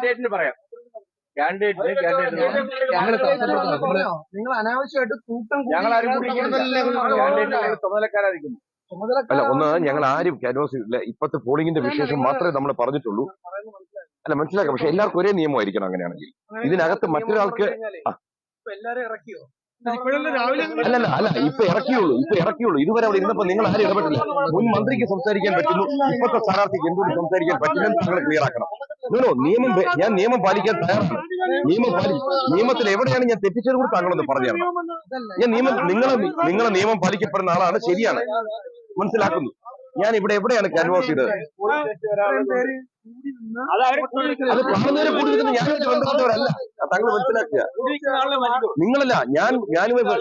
കാൻഡിഡേറ്റിന് പറയാം. കാൻഡിഡേറ്റിന് കാൻഡിഡേറ്റിന് നിങ്ങൾ അനാവശ്യമായിട്ട് കൂട്ടം ഞങ്ങൾ ആരും ചുമതലക്കാരായിരിക്കുന്നു അല്ല ഒന്ന് ഞങ്ങൾ ആരും ക്യാൻവാസ് ഇല്ല. ഇപ്പോഴത്തെ പോളിംഗിന്റെ വിശേഷം മാത്രമേ നമ്മൾ പറഞ്ഞിട്ടുള്ളൂ. അല്ല മനസ്സിലാക്കാം. പക്ഷെ എല്ലാവർക്കും ഒരേ നിയമമായിരിക്കണം അങ്ങനെയാണെങ്കിൽ. ഇതിനകത്ത് മറ്റൊരാൾക്ക് ആ. എല്ലാരും ഇറക്കിയോ? അല്ലല്ല അല്ല ഇപ്പൊ ഇറക്കിയുള്ളൂ ഇപ്പൊ ഇറക്കിയുള്ളൂ. ഇതുവരെ അവിടെ ഇരുന്നപ്പോ നിങ്ങൾ ആരും ഇടപെട്ടില്ല. മുൻ മന്ത്രിക്ക് സംസാരിക്കാൻ പറ്റുന്നു. ഇപ്പോഴത്തെ സ്ഥാനാർത്ഥിക്ക് എന്തുകൊണ്ട് സംസാരിക്കാൻ പറ്റില്ലെന്ന് നിങ്ങൾ ക്ലിയർ ആക്കണം നോനോ നിയമം ഞാൻ നിയമം പാലിക്കാൻ തയ്യാറാണ്. നിയമം പാലിക്കും നിയമത്തിൽ എവിടെയാണ് ഞാൻ തെറ്റിച്ചത് കൂടി താങ്കളൊന്ന് പറഞ്ഞു ഞാൻ നിയമം നിങ്ങളെ നിങ്ങളെ നിയമം പാലിക്കപ്പെടുന്ന ആളാണ് ശരിയാണ്. മനസ്സിലാക്കുന്നു. ഞാൻ ഇവിടെ എവിടെയാണ് ക്യാൻവാസ് ചെയ്തത് അത് കൂടി കാണുന്നവരെ കൂടി നിൽക്കുന്ന ഞാൻ ബന്ധപ്പെട്ടവരല്ല താങ്കൾ മനസ്സിലാക്കുക. നിങ്ങളല്ല ഞാൻ ഞാൻ ഇവിടെ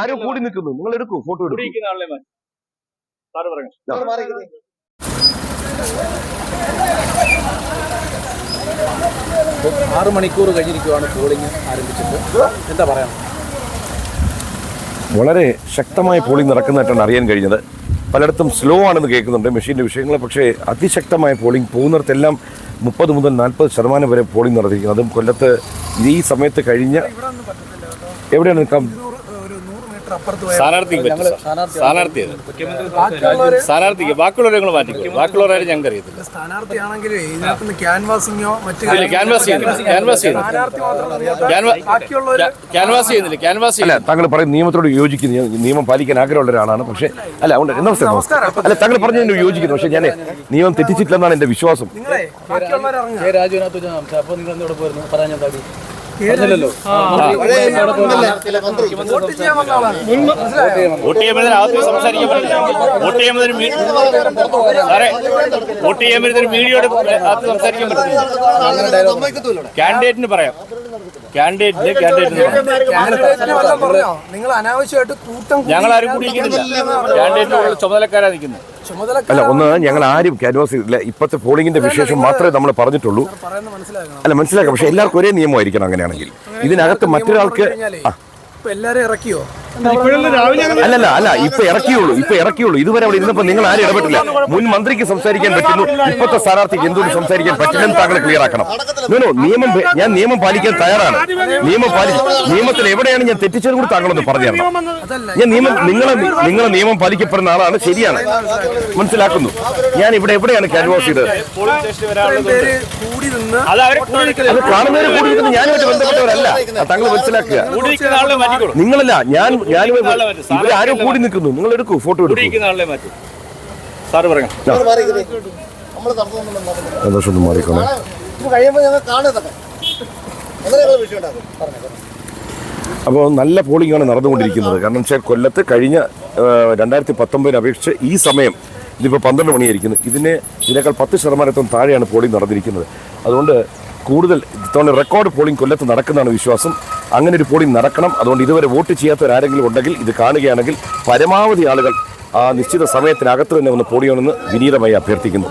ആരും കൂടി നിൽക്കുന്നു. നിങ്ങൾ എടുക്കൂ ഫോട്ടോ എടുക്കും. ആറ് മണിക്കൂർ കഴിഞ്ഞിരിക്കുവാണ് പോളിംഗ് ആരംഭിച്ചിട്ട്. എന്താ പറയാം വളരെ ശക്തമായ പോളിംഗ് നടക്കുന്നതായിട്ടാണ് അറിയാൻ കഴിഞ്ഞത്. പലയിടത്തും സ്ലോ ആണെന്ന് കേൾക്കുന്നുണ്ട്. മെഷീന്റെ വിഷയങ്ങൾ പക്ഷേ അതിശക്തമായ പോളിംഗ് പോകുന്നിടത്തെല്ലാം മുപ്പത് മുതൽ നാൽപ്പത് ശതമാനം വരെ പോളിംഗ് നടത്തിയിരിക്കുന്നത് അതും കൊല്ലത്ത് ഈ സമയത്ത് കഴിഞ്ഞ എവിടെയാണ് നിൽക്കാം സ്ഥാനാർത്ഥിക്ക് പറ്റും. സ്ഥാനാർത്ഥി സ്ഥാനാർത്ഥിക്ക് ബാക്കിയുള്ളവരെ ഞങ്ങൾ മാറ്റിക്കും? ഞങ്ങൾക്ക് അറിയത്തില്ല. സ്ഥാനാർത്ഥിയാണെങ്കിൽ ഇതിനകത്ത് ക്യാൻവാസിങ്ങോ മറ്റു ക്യാൻവാസ് ചെയ്യുന്നില്ല. ക്യാൻവാസ് ചെയ്യുന്നില്ല. ക്യാൻവാസ് ചെയ്യുന്നില്ല. ക്യാൻവാസ് താങ്കൾ പറയുന്ന നിയമത്തോട് യോജിക്കുന്നു നിയമം പാലിക്കാൻ ആഗ്രഹമുള്ള ഒരാളാണ്. പക്ഷേ അല്ല ഉണ്ട് നമസ്കാരം നമസ്കാരം. അല്ല താങ്കൾ പറഞ്ഞതിന് യോജിക്കുന്നു. പക്ഷെ ഞാൻ നിയമം തെറ്റിച്ചിട്ടില്ലെന്നാണ് എന്റെ വിശ്വാസം. രാജുവിനകത്ത് അപ്പോൾ നിങ്ങൾ എന്തോടെ പോയിരുന്നു? പറയാൻ ഞാൻ വോട്ട് മനസ്സിലായോ? വോട്ട് ചെയ്യുമ്പോഴത്തേന് അകത്ത് സംസാരിക്കാൻ പറ്റില്ല വോട്ട് ചെയ്യുമ്പോഴത്തേന് മീ- സാറേ വോട്ട് ചെയ്യുമ്പോഴത്തേന് മീഡിയയോട് അകത്ത് സംസാരിക്കാൻ പറ്റില്ല. കാൻഡിഡേറ്റിന് പറയാം. കാൻഡിഡേറ്റിന് കാൻഡിഡേറ്റിന് നിങ്ങൾ അനാവശ്യമായിട്ട് ഞങ്ങൾ ആരും കൂടി കാൻഡിഡേറ്റിനുള്ള ചുമതലക്കാരാ നിൽക്കുന്നത്. അല്ല ഒന്ന് ഞങ്ങൾ ആരും ക്യാൻവാസ് ഇല്ല. ഇപ്പോഴത്തെ പോളിംഗിന്റെ വിശേഷം മാത്രമേ നമ്മൾ പറഞ്ഞിട്ടുള്ളൂ. അല്ല മനസ്സിലാക്കാം. പക്ഷെ എല്ലാവർക്കും ഒരേ നിയമമായിരിക്കണം അങ്ങനെയാണെങ്കിൽ. ഇതിനകത്ത് മറ്റൊരാൾക്ക്. ഇപ്പൊ ഇറക്കിയോ? അല്ലല്ല അല്ല ഇപ്പൊ ഇറക്കിയുള്ളൂ ഇപ്പൊ ഇറക്കിയുള്ളൂ. ഇതുവരെ അവിടെ ഇരുന്നപ്പോ നിങ്ങൾ ആരും ഇടപെട്ടില്ല. മുൻ മന്ത്രിക്ക് സംസാരിക്കാൻ പറ്റുന്നു ഇപ്പോഴത്തെ സ്ഥാനാർത്ഥിക്ക് എന്തുകൊണ്ട് സംസാരിക്കാൻ പറ്റില്ലെന്ന് താങ്കൾ ക്ലിയർ ആക്കണം. നിയമം ഞാൻ നിയമം പാലിക്കാൻ തയ്യാറാണ്. നിയമം പാലിക്കും നിയമത്തിൽ എവിടെയാണ് ഞാൻ തെറ്റിച്ചത് കൂടി താങ്കളൊന്ന് പറഞ്ഞു തരണം. ഞാൻ നിയമം നിങ്ങളെ നിങ്ങളെ നിയമം പാലിക്കപ്പെടുന്ന ആളാണ് ശരിയാണ്. മനസ്സിലാക്കുന്നു. ഞാൻ ഇവിടെ എവിടെയാണ് ക്യാൻവാസ് ചെയ്തത്? പോളിംഗ് വരാനുള്ളത് കൂടി നിന്ന് അത് കാണുന്നവരെ കൂടി ഞാനുമായിട്ട് ബന്ധപ്പെട്ടവരല്ല. താങ്കൾ മനസ്സിലാക്കുക. നിങ്ങളല്ല ഞാൻ ഇവർ ആരോ കൂടി നിൽക്കുന്നു. നിങ്ങൾ എടുക്കൂ ഫോട്ടോ കൂടി എടുക്കൂ സാറ് സന്തോഷം ഒന്ന് മാറിക്കോണേ അപ്പോൾ നല്ല പോളിംഗ് ആണ് നടന്നുകൊണ്ടിരിക്കുന്നത്. കാരണം വെച്ചാൽ കൊല്ലത്ത് കഴിഞ്ഞ രണ്ടായിരത്തി പത്തൊമ്പതിന് അപേക്ഷിച്ച് ഈ സമയം ഇതിപ്പോൾ പന്ത്രണ്ട് മണിയായിരിക്കുന്നു. ഇതിന് ഇതിനേക്കാൾ പത്ത് ശതമാനത്തോളം താഴെയാണ് പോളിംഗ് നടന്നിരിക്കുന്നത്. അതുകൊണ്ട് കൂടുതൽ ഇത്തവണ റെക്കോർഡ് പോളിംഗ് കൊല്ലത്ത് നടക്കുന്നതാണ് വിശ്വാസം. അങ്ങനെ ഒരു പോളിംഗ് നടക്കണം. അതുകൊണ്ട് ഇതുവരെ വോട്ട് ചെയ്യാത്തവരാരെങ്കിലും ഉണ്ടെങ്കിൽ ഇത് കാണുകയാണെങ്കിൽ പരമാവധി ആളുകൾ ആ നിശ്ചിത സമയത്തിനകത്ത് തന്നെ ഒന്ന് പോളിയണമെന്ന് വിനീതമായി അഭ്യർത്ഥിക്കുന്നു.